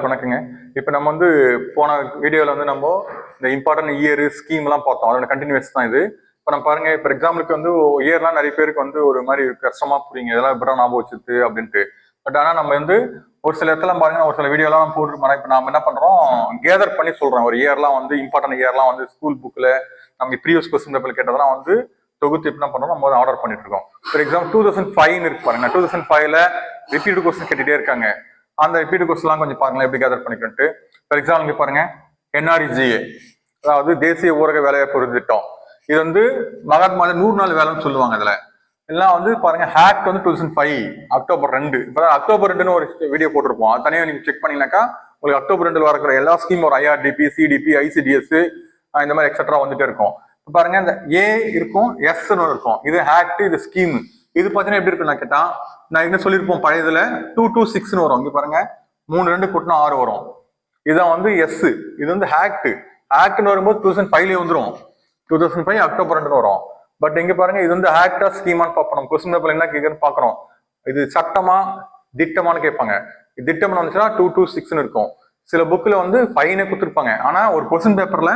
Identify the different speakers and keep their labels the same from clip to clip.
Speaker 1: வணக்கங்க. இப்போ நம்ம வந்து போன வீடியோவில் வந்து நம்ம இந்த இம்பார்ட்டன்ட் இயர் ஸ்கீம்லாம் பார்த்தோம். அதோட கண்டினியூஸ் தான் இது. இப்போ நம்ம பாருங்க இப்போ எக்ஸாம்பிளுக்கு வந்து இயர்லாம் நிறைய பேருக்கு வந்து ஒரு மாதிரி கஷ்டமா புரியுங்க. இதெல்லாம் இப்படி ஞாபகம் வச்சுது அப்படின்ட்டு. பட் ஆனால் நம்ம வந்து ஒரு சில இடத்துல பாருங்க ஒரு சில வீடியோலாம் போட்டுருப்போம் இப்போ நம்ம என்ன பண்ணுறோம் கேதர் பண்ணி சொல்கிறோம் ஒரு இயர்லாம் வந்து இம்பார்ட்டன்ட் இயர்லாம் வந்து ஸ்கூல் புக்கில் நம்ம ப்ரீவியஸ் கொஸ்டின் பேப்பர் கேட்டதெல்லாம் வந்து தொகுத்து இப்போ என்ன பண்ணுறோம் நம்ம ஆர்டர் பண்ணிட்டு இருக்கோம். ஃபார் எக்ஸாம்பிள் டூ தௌசண்ட் ஃபைவ்னு இருக்கு பாருங்க. டூ தௌசண்ட் ஃபைவ்ல ரிப்பீட் கொஸ்டின் கேட்டுகிட்டே இருக்காங்க. அந்த ரிப்பீட் கொஸ்டின்லாம் கொஞ்சம் பாருங்களேன் எப்படி கேதர் பண்ணிக்கிட்டு ஃபார் எக்ஸாம்பிள் இங்கே பாருங்க என்ஆர்இஜிஏ அதாவது தேசிய ஊரக வேலைவாய்ப்பு உறுதி திட்டம். இது வந்து மகாத்மா நூறு நாள் வேலைன்னு சொல்லுவாங்க இதில். எல்லாம் வந்து பாருங்க ஹேக் வந்து டூ தௌசண்ட் ஃபைவ் அக்டோபர் ரெண்டு. இப்போ அக்டோபர் ரெண்டுன்னு ஒரு வீடியோ போட்டிருப்போம். அது தனியாக நீங்கள் செக் பண்ணீங்கன்னாக்கா உங்களுக்கு அக்டோபர் ரெண்டில் வரக்கிற எல்லா ஸ்கீம் ஒரு ஐஆர்டிபி சிடிபி ஐசிடிஎஸ் இந்த மாதிரி எக்ஸட்ரா வந்துட்டு இருக்கும். இப்போ பாருங்க இந்த ஏ இருக்கும் எஸ்ன்னு இருக்கும். இது ஹேக்ட் இது ஸ்கீம் இது பார்த்தீங்கன்னா எப்படி இருக்குன்னு நான் நான் என்ன சொல்லியிருப்போம் பழையதுல டூ டூ சிக்ஸ்னு வரும். இங்கே பாருங்க. மூணு ரெண்டு கூட்டினா ஆறு வரும். இதான் வந்து எஸ் இது வந்து ஹேக்ட் ஹேக்ட்னு வரும்போது டூ தௌசண்ட் ஃபைவ்லேயே வந்துடும் டூ தௌசண்ட் ஃபைவ் அக்டோபர் ரெண்டு வரும். பட் இங்க பாருங்க இது வந்து ஹேக்டா ஸ்கீமான்னு பார்ப்போம் கொஸ்டின் பேப்பர் என்ன கேட்குன்னு பார்க்குறோம் இது சட்டமா திட்டமான்னு கேட்பாங்க. திட்டம்னு வந்துச்சுன்னா டூ டூ சிக்ஸ்னு இருக்கும். சில புக்கில் வந்து ஃபைனே கொடுத்துருப்பாங்க. ஆனால் ஒரு கொஸ்டின் பேப்பரில்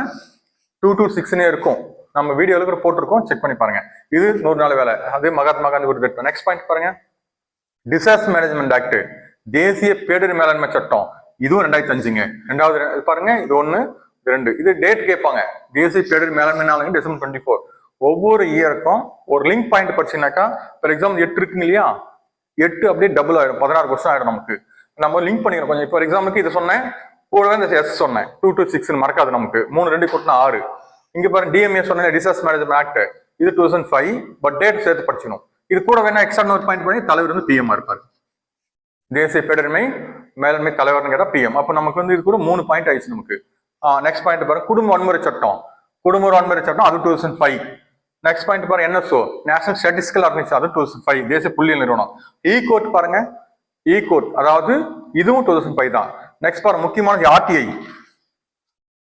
Speaker 1: டூ டூ சிக்ஸ்னே இருக்கும். நம்ம வீடியோவில் கூட போட்டிருக்கோம். செக் பண்ணி பாருங்க. இது நூறு நாள் வேலை. அது மகாத்மா காந்தி ஒரு திட்டம். நெக்ஸ்ட் பாயிண்ட் பாருங்க. டிசாஸ்டர் மேனேஜ்மெண்ட் ஆக்ட் தேசிய பேரிடர் மேலாண்மை சட்டம். இதுவும் ரெண்டாயிரத்தி அஞ்சுங்க ரெண்டாவது இது பாருங்க. இது ஒன்று ரெண்டு. இது டேட் கேட்பாங்க. தேசிய பேரிடர் மேலாண்மை நாளுங்க டிசம்பர் டுவெண்ட்டி ஃபோர் ஒவ்வொரு இயருக்கும் ஒரு லிங்க் பாயிண்ட் படிச்சீங்கன்னாக்கா ஃபார் எக்ஸாம்பிள் எட்டு இருக்குங்க இல்லையா? எட்டு அப்படியே டபுள் ஆயிடும். பதினாறு கொஸ்டின் ஆயிடும் நமக்கு. நம்ம லிங்க் பண்ணிக்கிறோம். கொஞ்சம் இப்போ எக்ஸாம்பிளுக்கு இது சொன்னேன். கூடவே இந்த எஸ் சொன்னேன். டூ டூ சிக்ஸ் மறக்காது நமக்கு. மூணு ரெண்டு கூட்டினா ஆறு. இங்க பாருங்க டிஎம்ஏ சொன்ன டிசாஸ்டர் மேனேஜ்மெண்ட் ஆக்ட் இது two thousand five but date சேர்த்து படிச்சுக்கணும். இது கூட வேணா எக்ஸ்ட்ரா நோட் பாயிண்ட் பண்ணி தலைவர் வந்து பிஎம் இருப்பார். தேசிய பேரிடர்மை மேலாண்மை தலைவர்னு கேட்டால் பிஎம் அப்போ நமக்கு வந்து இது கூட மூணு பாயிண்ட் ஆயிடுச்சு நமக்கு. நெக்ஸ்ட் பாயிண்ட் பாருங்க குடும்ப வன்முறை சட்டம். குடும்ப வன்முறை சட்டம் அது two thousand five next point பாருங்க என்எஸ்ஓ நேஷனல் ஸ்டாட்டிஸ்டிக்கல் ஆர்கனைசேஷன் அது டூ தௌசண்ட் ஃபைவ் தேசிய புள்ளியல் நிறுவனம். E இ கோட் பாருங்க e இ கோட் அதாவது இதுவும் டூ தௌசண்ட் ஃபைவ் தான். நெக்ஸ்ட் பாருங்க முக்கியமானது RTI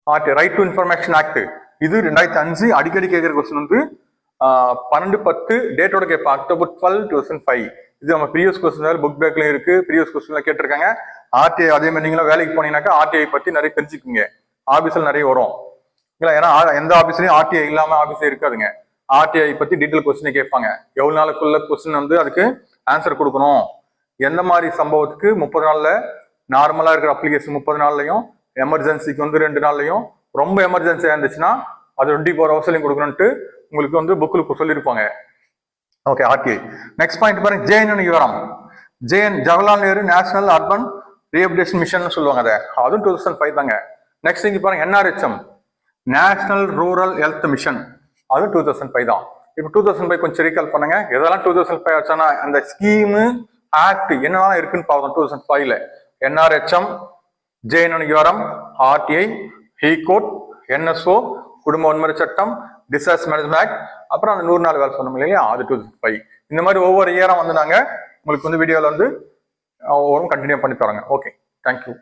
Speaker 1: RT right to information act இது ரெண்டாயிரத்தி அஞ்சு அடிக்கடி கேட்குற கொஸ்டின் வந்து பன்னெண்டு பத்து டேட்டோட கேட்பேன் October twelve two thousand five இது நம்ம ப்ரீவியஸ் கொஸ்டின் புக் பேக்லயும் இருக்கு. ப்ரீவியஸ் கொஸ்டின்ல கேட்டிருக்காங்க. ஆர்டிஐ அதே மாதிரி நீங்களும் வேலைக்கு போனீங்கன்னாக்கா ஆர்டிஐ பத்தி நிறைய தெரிஞ்சுக்குங்க ஆபீஸ்ல நிறைய வரும். இல்லை ஏன்னா எந்த ஆபீஸ்லயும் ஆர்டிஐ இல்லாம ஆஃபீஸே இருக்காதுங்க. ஆர்டிஐ பத்தி டீட்டெயில் கொஸ்டின் கேட்பாங்க. எவ்வளவு நாளுக்குள்ள கொஸ்டின் வந்து அதுக்கு ஆன்சர் கொடுக்கணும்? எந்த மாதிரி சம்பவத்துக்கு முப்பது நாள்ல நார்மலா இருக்கிற அப்ளிகேஷன் முப்பது நாள்லயும் எமர்ஜென்சிக்கு வந்து ரெண்டு நாள்லயும் ரொம்ப எமர்ஜென்சியாக இருந்துச்சுன்னா அது டுவெண்ட்டி ஃபோர் ஹவர்ஸ்லையும் கொடுக்கணும்ட்டு உங்களுக்கு வந்து புக்கில் சொல்லியிருப்பாங்க ஓகே ஆர்கே நெக்ஸ்ட் பாயிண்ட் பாருங்க ஜேஎன் விவரம். JN Jawaharlal Nehru national urban rehabilitation mission சொல்லுவாங்க அதை. அதுவும் டூ தௌசண்ட் ஃபைவ் தாங்க. நெக்ஸ்ட் இங்கே பாருங்க NRHM national rural health mission அதுவும் டூ தௌசண்ட் ஃபைவ் தான். இப்போ டூ தௌசண்ட் ஃபைவ் கொஞ்சம் ரீகால் பண்ணுங்க. இதெல்லாம் டூ தௌசண்ட் ஃபைவ் ஆச்சுன்னா அந்த ஸ்கீமு ஆக்ட் என்னெல்லாம் இருக்குன்னு பார்க்கணும் டூ தௌசண்ட் ஃபைவ்ல என்ஆர்ஹெச்எம் ஜேஎன் விவரம் ஆர்டிஐ ஹீகோட் என்எஸ்ஓ குடும்ப வன்முறை சட்டம் டிசாஸ்டர் மேனேஜ்மெண்ட் ஆக்ட் அப்புறம் அந்த நூறு நாள் வேலை சொன்னோம் இல்லையா? அது டூ தௌசண்ட் ஃபைவ் இந்த மாதிரி ஒவ்வொரு இயராக வந்து நாங்கள் உங்களுக்கு வந்து வீடியோவில் வந்து ஒவ்வொரு கண்டினியூ பண்ணி தரோங்க ஓகே தேங்க்யூ